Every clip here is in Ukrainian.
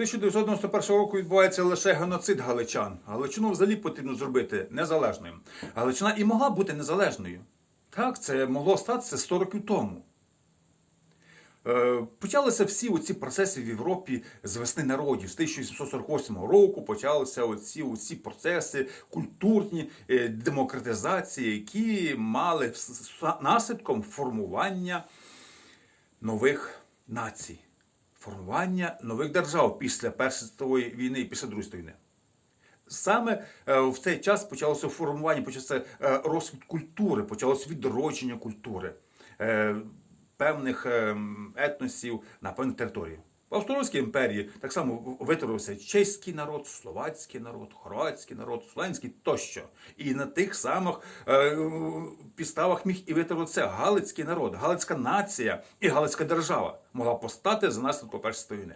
1991 року відбувається лише геноцид галичан. Галичину взагалі потрібно зробити незалежною. Галичина і могла бути незалежною. Так, це могло статися 100 років тому. Е, Почалися всі оці процеси в Європі з весни народів. З 1848 року почалися оці, оці процеси культурні е, демократизації, які мали наслідком формування нових націй, формування нових держав після Першої світової війни і після Другої світової війни. Саме е, в цей час почалося формування, почався е, розквіт культури, почалося відродження культури е, певних е, етносів на певній території. В Австрійській імперії так само витворився чеський народ, словацький народ, хорватський народ, словенський тощо. І на тих самих е, підставах міг і витворитися галицький народ, галицька нація і галицька держава могла постати за наслідком Першої війни.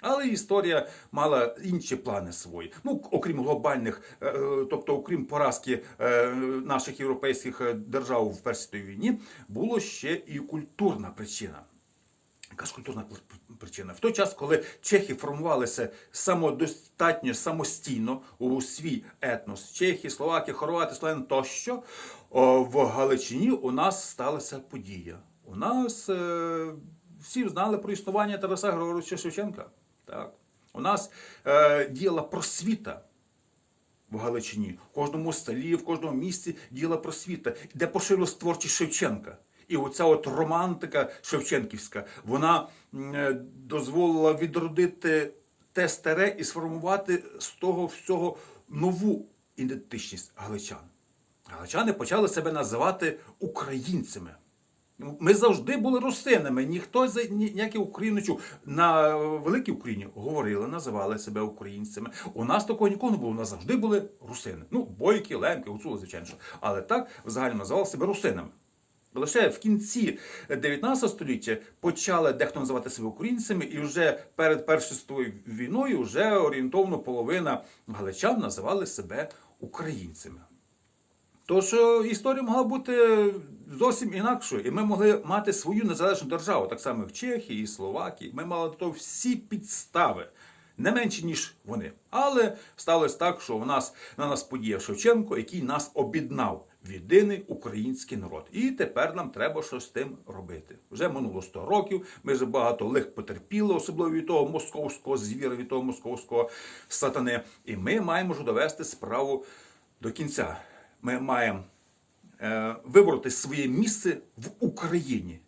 Але історія мала інші плани свої. Ну, окрім глобальних, е, е, тобто, окрім поразки е, наших європейських держав в Першій війні, було ще і культурна причина. Яка ж культурна причина? В той час, коли чехи формувалися самодостатньо, самостійно у свій етнос, чехи, словаки, хорвати, словени тощо, в Галичині у нас сталася подія. У нас е, всі знали про існування Тараса Григоровича Шевченка. Так. У нас е, діяла просвіта в Галичині. В кожному селі, в кожному місці діяла просвіта, де поширилась творчість Шевченка. І оця от романтика Шевченківська, вона е, дозволила відродити те старе і сформувати з того всього нову ідентичність галичан. Галичани почали себе називати українцями. Ми завжди були русинами. Ніхто за ні- ніякий Україну не чув. На великій Україні говорили, називали себе українцями. У нас такого ніколи не було. У нас завжди були русини. Ну, бойки, лемки, гуцули, звичайно. Але так взагалі називали себе русинами. Лише в кінці 19 століття почали дехто називати себе українцями, і вже перед Першою світовою війною вже орієнтовно половина галичан називали себе українцями. Тож е, історія могла бути зовсім інакшою, і ми могли мати свою незалежну державу, так само як Чехії і Словакії. Ми мали до того всі підстави, не менші, ніж вони. Але сталося так, що у нас на нас подіяв Шевченко, який нас об'єднав в єдиний український народ. І тепер нам треба щось з тим робити. Вже минуло 100 років. Ми вже багато лих потерпіли, особливо від того московського звіра, від того московського сатани. І ми маємо вже довести справу до кінця. Ми маємо е, вибороти своє місце в Україні.